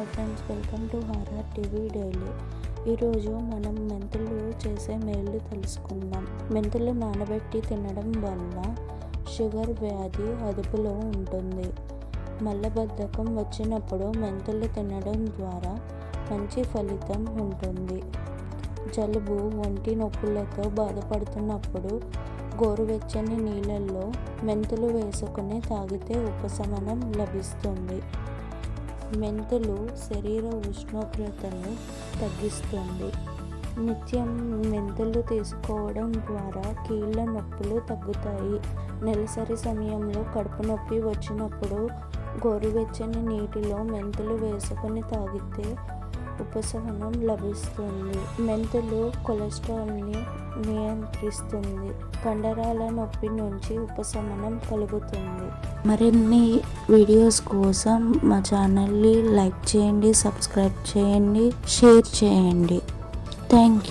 Hi friends welcome to horror TV daily. ఈరోజు మనం మెంతులు చేసే మేలు తెలుసుకుందాం. మెంతులు నానబెట్టి తినడం వల్ల షుగర్ వ్యాధి అదుపులో ఉంటుంది. మలబద్ధకం వచ్చినప్పుడు మెంతులు తినడం ద్వారా మంచి ఫలితం ఉంటుంది. జలుబు ఒంటి నొప్పులతో బాధపడుతున్నప్పుడు గోరువెచ్చని నీళ్ళల్లో మెంతులు వేసుకుని తాగితే ఉపశమనం లభిస్తుంది. మెంతులు శరీర ఉష్ణోగ్రతను తగ్గిస్తుంది. నిత్యం మెంతులు తీసుకోవడం ద్వారా కీళ్ళ నొప్పులు తగ్గుతాయి. నెలసరి సమయంలో కడుపు నొప్పి వచ్చినప్పుడు గోరువెచ్చని నీటిలో మెంతులు వేసుకొని తాగితే ఉపశమనం లభిస్తుంది. మెంతులు కొలెస్ట్రాల్ని నియంత్రిస్తుంది. కండరాల నొప్పి నుంచి ఉపశమనం కలుగుతుంది. మరిన్ని వీడియోస్ కోసం మా ఛానల్ని లైక్ చేయండి సబ్స్క్రైబ్ చేయండి షేర్ చేయండి. Thank you